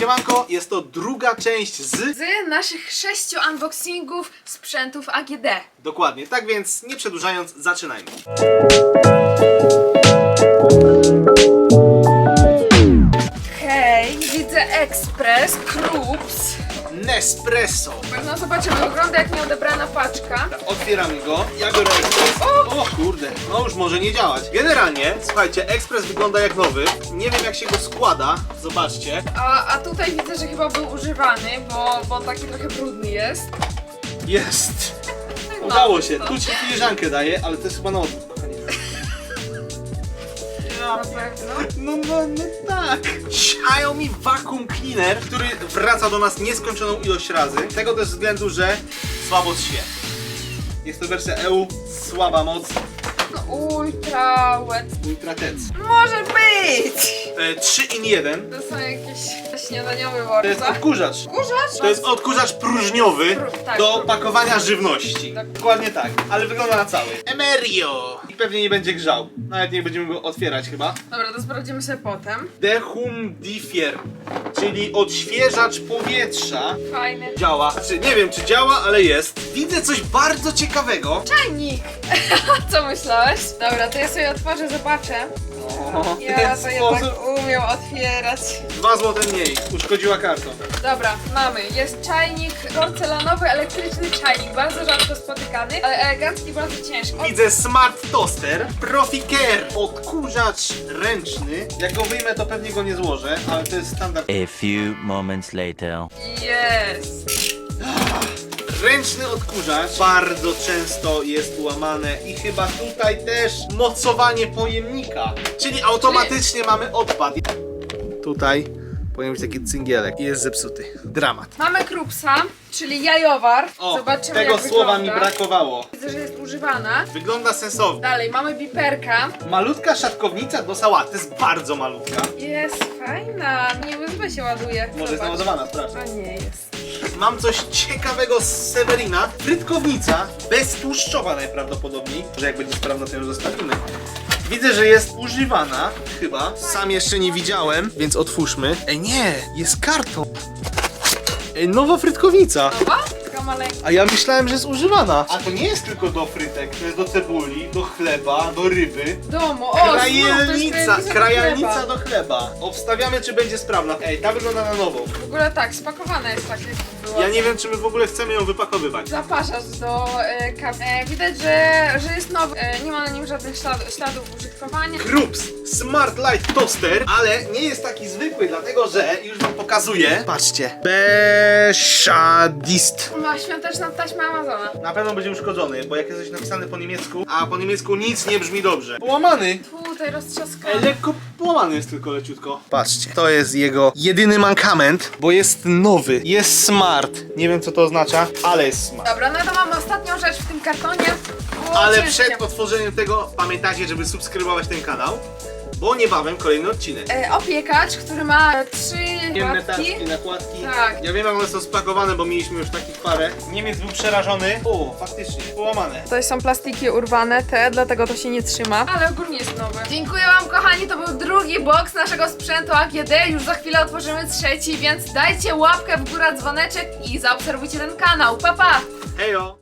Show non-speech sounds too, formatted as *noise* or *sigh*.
Siemanko, jest to druga część z... Z naszych sześciu unboxingów sprzętów AGD. Dokładnie, tak więc nie przedłużając, zaczynajmy. Hej, widzę Express, Krups. Nespresso. No zobaczymy, wygląda jak nieodebrana paczka. Otwieramy go, ja biorę ekspres. O kurde, no już może nie działać. Generalnie, słuchajcie, ekspres wygląda jak nowy. Nie wiem jak się go składa, zobaczcie. A, a tutaj widzę, że chyba był używany, bo, bo taki trochę brudny jest. Jest! *laughs* No, Udało się, no. tu ci filiżankę daje, ale to jest chyba na odwrót. Ja. No, no, no tak. Xiaomi Vacuum Cleaner, który wraca do nas nieskończoną ilość razy. Z tego też względu, że słabo się. Jest to wersja EU, słaba moc, No, ultra wet. ultra tec. Może być! E, 3 in 1. To są jakieś śniadaniowe To jest odkurzacz. Kurzacz? To jest odkurzacz próżniowy Pró- tak, do pakowania żywności. Tak. Dokładnie tak, ale wygląda na cały. Emerio! I pewnie nie będzie grzał. Nawet nie będziemy go otwierać chyba. Dobra, to sprawdzimy sobie potem. Dehumidifier, czyli odświeżacz powietrza. Fajny. Działa. Znaczy, nie wiem czy działa, ale jest. Widzę coś bardzo ciekawego. Czajnik! *laughs* Co myślałeś? Dobra, to ja sobie otworzę, zobaczę. O, Ja to jednak umiem otwierać. Dwa złote mniej. Uszkodziła kartą. Dobra, mamy. Jest czajnik porcelanowy, elektryczny czajnik, bardzo rzadko spotykany, ale elegancki, bardzo ciężki. Widzę Smart Toaster, Profi Care, odkurzacz ręczny. Jak go wyjmę, to pewnie go nie złożę, ale to jest standard. A few moments later. Jest! Ręczny odkurzacz bardzo często jest łamane i chyba tutaj też mocowanie pojemnika, czyli automatycznie mamy odpad. Tutaj powinien być taki cyngielek i jest zepsuty. Dramat. Mamy krupsa, czyli jajowar. O, Zobaczymy tego jak słowa mi wygląda. brakowało. Widzę, że jest używana. Wygląda sensownie. Dalej, mamy biperka. Malutka szatkownica do sałaty, jest bardzo malutka. Jest fajna, nie USB się ładuje. Może jest Zobacz. naładowana, sprawdź. A nie jest. Mam coś ciekawego z Severina. Frytkownica, beztłuszczowa najprawdopodobniej. Że jak będzie sprawna, to ją zostawimy. Widzę, że jest używana, chyba. Sam jeszcze nie widziałem, więc otwórzmy. Ej, nie, jest karton. Nowa frytkownica. Nowa? Taka maleńka. A ja myślałem, że jest używana. A to nie jest tylko do frytek, to jest do cebuli, do chleba, do ryby. Domu. O, znów, to jest Krajelnica, krajelnica do chleba. do chleba. Obstawiamy, czy będzie sprawna. Ej, ta wygląda na nową. W ogóle tak, spakowana jest tak jak była. Ja nie wiem, czy my w ogóle chcemy ją wypakowywać. Zapraszasz do e, kawy. E, widać, że, że jest nowy. E, nie ma na nim żadnych śladów, śladów użytkowania. Krups Smart Light Toaster, ale nie jest taki zwykły, dlatego że już wam pokazuję. Patrzcie. Beszadist. Ma świąteczną taśmę Amazona. Na pewno będzie uszkodzony, bo jak jest coś napisane po niemiecku, a po niemiecku nic nie brzmi dobrze. Połamany. Tutaj roztrzaskany. Ej, lekko połamany jest tylko leciutko. Patrzcie, to jest jego jedyny mankament, bo jest nowy, jest smart. Nie wiem co to oznacza, ale jest smart. Dobra, no to mamy ostatnią rzecz w tym kartonie. Było Ale ciężkie. przed otworzeniem tego pamiętajcie, żeby subskrybować ten kanał, bo niebawem kolejny odcinek. E, opiekacz, który ma trzy łapki. taski, nakładki. Tak. Ja wiem jak one są spakowane, bo mieliśmy już takich parę. Niemiec był przerażony. O, faktycznie, połamane. Tutaj są plastiki urwane, te, dlatego to się nie trzyma. Ale ogólnie jest nowe. Dziękuję wam kochani, to był drugi box naszego sprzętu AGD. Już za chwilę otworzymy trzeci, więc dajcie łapkę w górę, dzwoneczek i zaobserwujcie ten kanał. Pa pa! Hejo!